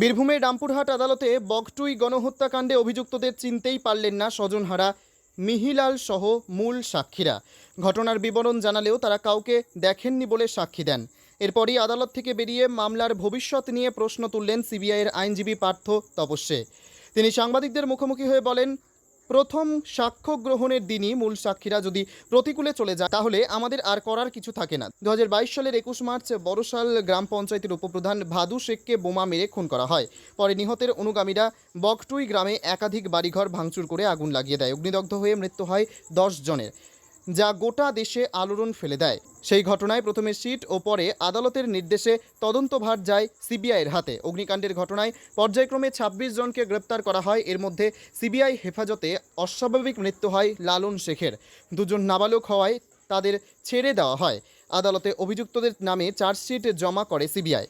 বীরভূমের রামপুরহাট আদালতে বগটুই গণহত্যাকাণ্ডে অভিযুক্তদের চিনতেই পারলেন না স্বজনহারা মিহিলাল সহ মূল সাক্ষীরা। ঘটনার বিবরণ জানালেও তারা কাউকে দেখেননি বলে সাক্ষী দেন। এরপরই আদালত থেকে বেরিয়ে মামলার ভবিষ্যৎ নিয়ে প্রশ্ন তুললেন সিবিআইয়ের আইনজীবী পার্থ তপস্যে। তিনি সাংবাদিকদের মুখোমুখি হয়ে বলেন প্রথম সাক্ষ্য গ্রহণের দিনই মূল সাক্ষীরা যদি প্রতিকূলে চলে যায়, তাহলে আমাদের আর করার কিছু থাকে না। দু হাজার বাইশ সালের একুশ মার্চ বড়শাল গ্রাম পঞ্চায়েতের উপপ্রধান ভাদু শেখকে বোমা মেরে খুন করা হয়। পরে নিহতের অনুগামীরা বকটুই গ্রামে একাধিক বাড়িঘর ভাঙচুর করে আগুন লাগিয়ে দেয়। অগ্নিদগ্ধ হয়ে মৃত্যু হয় দশ জনের। যা গোটা দেশে আলোড়ন ফেলে দেয়। সেই ঘটনায় প্রথমে সিট ও পরে আদালতের নির্দেশে তদন্তভার যায় সিবিআইয়ের হাতে। অগ্নিকাণ্ডের ঘটনায় পর্যায়ক্রমে ছাব্বিশ জনকে গ্রেপ্তার করা হয়। এর মধ্যে সিবিআই হেফাজতে অস্বাভাবিক মৃত্যু হয় লালন শেখের। দুজন নাবালক হওয়ায় তাদের ছেড়ে দেওয়া হয়। আদালতে অভিযুক্তদের নামে চার্জশিট জমা করে সিবিআই।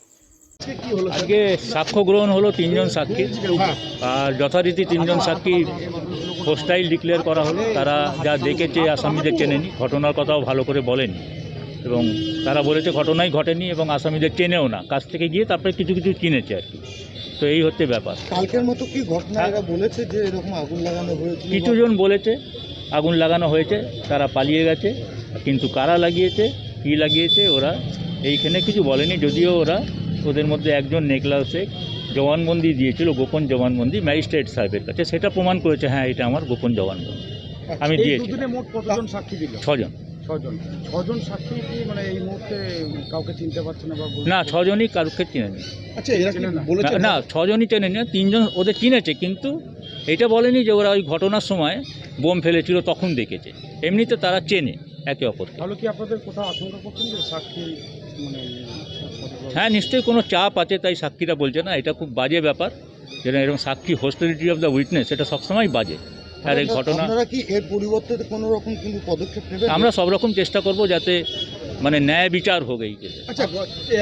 আজকে সাক্ষ্য গ্রহণ হলো তিনজন সাক্ষী। আর যথারীতি তিনজন সাক্ষী হোস্টাইল ডিক্লেয়ার করা হলো। তারা যা দেখেছে আসামিদের চেনেনি। ঘটনার কথাও ভালো করে বলেনি। এবং তারা বলেছে ঘটনাই ঘটেনি এবং আসামিদের চেনেও না। কাছ থেকে গিয়ে তারপরে কিছু কিছু চিনেছে আর কি। তো এই হচ্ছে ব্যাপার। কালকের মতো কি ঘটনা? এরা বলেছে যে এরকম আগুন লাগানো হয়েছিল। কিছুজন বলেছে আগুন লাগানো হয়েছে তারা পালিয়ে গেছে। কিন্তু কারা লাগিয়েছে কী লাগিয়েছে ওরা এইখানে কিছু বলেনি। যদিও ওরা ওদের মধ্যে একজন নেকলাল শেখ জবানবন্দি দিয়েছিল গোপন জবানবন্দি ম্যাজিস্ট্রেট সাহেবের কাছে। সেটা প্রমাণ করেছে হ্যাঁ এটা আমার গোপন জবানবন্দি আমি দিয়েছি। মোট কতজন সাক্ষী দিল? ছজন। ছজন। ছজন সাক্ষী কি মানে এই মুহূর্তে কাউকে চিনতে পারছে না বা না ছজনই কারুকে চিনেনি। আচ্ছা এরা কি না, বলেছে না ছজনই চেনেনি না তিনজন ওদের চিনেছে কিন্তু এটা বলেনি যে ওরা ওই ঘটনার সময় বোম ফেলেছিল তখন দেখেছে। এমনিতে তারা চেনে একে অপরকে। তাহলে কি আপনাদের কোথাও আশঙ্কা করছেন যে সাক্ষী হ্যাঁ নিশ্চয়ই কোনো চাপ আছে তাই সাক্ষীরা বলছে না এটা খুব বাজে ব্যাপার। যেটা এরকম সাক্ষী হোস্টেলিটি অফ দ্য উইটনেস এটা সবসময় বাজে। আর এই ঘটনা কি এর পরিবর্তে কোনো রকম কিন্তু পদক্ষেপ নেবেন? আমরা সব রকম চেষ্টা করব যাতে মানে ন্যায় বিচার হোক এই কেসে। আচ্ছা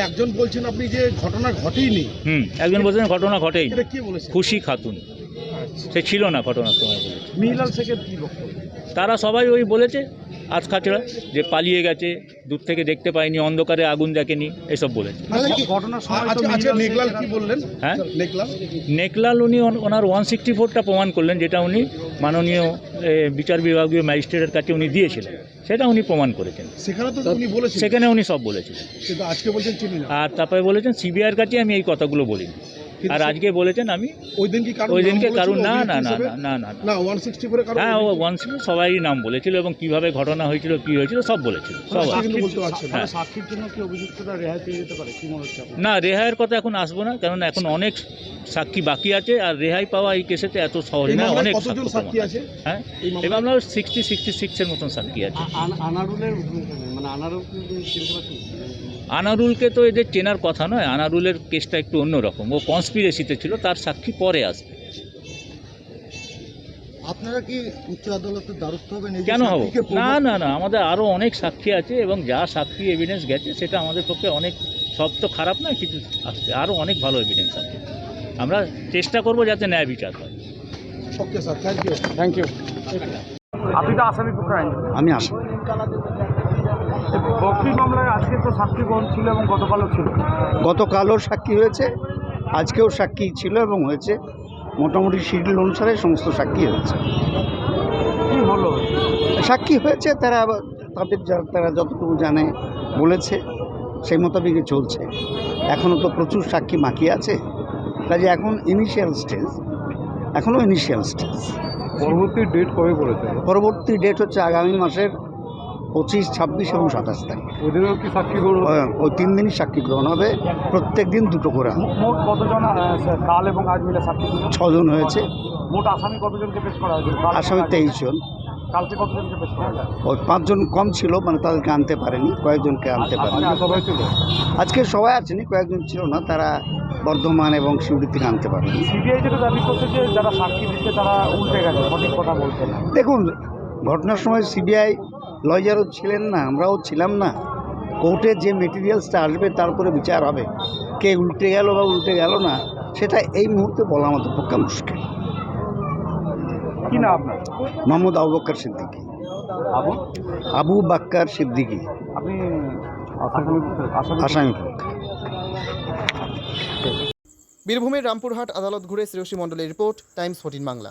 একজন বলছেন আপনি যে ঘটনা ঘটেইনি। হুম একজন বলছেন ঘটনা ঘটেই কি বলেছেন খুশি খাতুন। সে ছিল না ঘটনার সময় মিহিলাল শেখের কি বক্তব্য? তারা সবাই ওই বলেছে আজ খাচড়া যে পালিয়ে গেছে দূর থেকে দেখতে পায়নি অন্ধকারে আগুন দেখেনি এসব বলেছে। ঘটনার সময় আচ্ছা আচ্ছা নেকলাল হ্যাঁ? নেকলাল? নেকলাল উনি ওন- ওনার ওয়ান সিক্সটি ফোরটা প্রমাণ করলেন যেটা উনি মাননীয় বিচার বিভাগীয় ম্যাজিস্ট্রেটের কাছে উনি দিয়েছিলেন। সেটা উনি প্রমাণ করেছেন। সেখানে উনি বলেছেন সেখানে উনি সব বলেছিলেন। কিন্তু আজকে বলছেন চিনি না। আর তারপরে বলেছেন সিবিআইয়ের কাছে আমি এই কথাগুলো বলিনি। আর আজকে বলেছেন আমি ওই দিন কি ওই দিনকে কারণ না না না না না না না ওয়ান সিক্সটি হ্যাঁ ও? ওয়ান সবাই নাম বলেছিল এবং কীভাবে ঘটনা হয়েছিল কি হয়েছিল সব বলেছিল সব সাক্ষী আছে। কিন্তু বলতে পারছে না। হ্যাঁ। সাক্ষীর জন্য কি অভিযুক্তরা রেহাই পেয়ে যেতে পারে কি মনে হচ্ছে না রেহাইয়ের কথা এখন আসব না কারণ এখন অনেক সাক্ষী বাকি আছে আর রেহাই পাওয়া এই কেসেতে এত সহজ না অনেক সাক্ষী আছে হ্যাঁ এই? এবার আমরা সিক্সটি সিক্সটি সিক্সের মতন সাক্ষী আছে আনারুলের মানে আনারুল আনারুলকে তো এদের চেনার কথা নয় আনারুলের কেসটা একটু অন্যরকম। ও কনস্পিরেসিতে ছিল তার সাক্ষী পরে আসবে। আপনারা কি উচ্চ আদালতের দ্বারস্থ হবেন? কেন হব? না না না আমাদের আরও অনেক সাক্ষী আছে এবং যা সাক্ষী এভিডেন্স গেছে সেটা আমাদের পক্ষে অনেক সব তো খারাপ নয় কিছু আসছে। আরও অনেক ভালো এভিডেন্স আছে। আমরা চেষ্টা করব যাতে ন্যায় বিচার হয়। Okay sir thank you thank you আপনি তো আসামি আমি আসি বক্সি মামলায় আজকে তো সাক্ষী গ্রহণ ছিল এবং গতকালও ছিল। গতকালও সাক্ষী হয়েছে আজকেও সাক্ষী ছিল এবং হয়েছে। মোটামুটি শিডিউল অনুসারে সমস্ত সাক্ষী হয়েছে। কি হলো? সাক্ষী হয়েছে তারা আবার তাদের তারা যতটুকু জানে বলেছে সেই মোতাবেকই চলছে। এখনও তো প্রচুর সাক্ষী বাকি আছে। কাজে এখন ইনিশিয়াল স্টেজ এখনও ইনিশিয়াল স্টেজ পরবর্তী ডেট কবে বলেছে পরবর্তী ডেট হচ্ছে আগামী মাসের পঁচিশ ছাব্বিশ এবং সাতাশ তারিখ। ওদেরও কি সাক্ষী গ্রহণ ওই- ওই তিন দিনই সাক্ষী গ্রহণ হবে। প্রত্যেক দিন দুটো করে মোট কতজন কাল এবং আজ মিলে সাক্ষী? ছজন হয়েছে। মোট আসামি কতজনকে পেশ করা হয়েছে? আসামি তেইশ জন। কালকে কতজনকে পেশ করা যায়? পাঁচজন কম ছিল মানে তাদেরকে আনতে পারেনি কয়েকজনকে আনতে পারেনি। সবাই ছিল আজকে সবাই আসেনি কয়েকজন ছিল না তারা বর্ধমান এবং শিউড়ি থেকে আনতে পারেনি। সিবিআই যেটা দাবি করছে যে যারা সাক্ষী দিচ্ছে তারা উল্টে গেছে সঠিক কথা বলছে দেখুন ঘটনার সময় সিবিআই লয়ারও ছিলেন না আমরাও ছিলাম না। কোর্টে যে মেটেরিয়ালসটা আসবে তারপরে বিচার হবে। কে উল্টে গেল বা উল্টে গেল না সেটা এই মুহূর্তে বলা আমাদের পক্ষে মুশকিল। কি না আপনার? মোহাম্মদ আবু বক্কর সিদ্দিকী। আবু? আবু বাক্কার সিদ্দিকী। আপনি আসামি বীরভূমের রামপুরহাট আদালত ঘুরে শ্রেয়সী মণ্ডলের রিপোর্ট টাইমস ফোর্টিন বাংলা।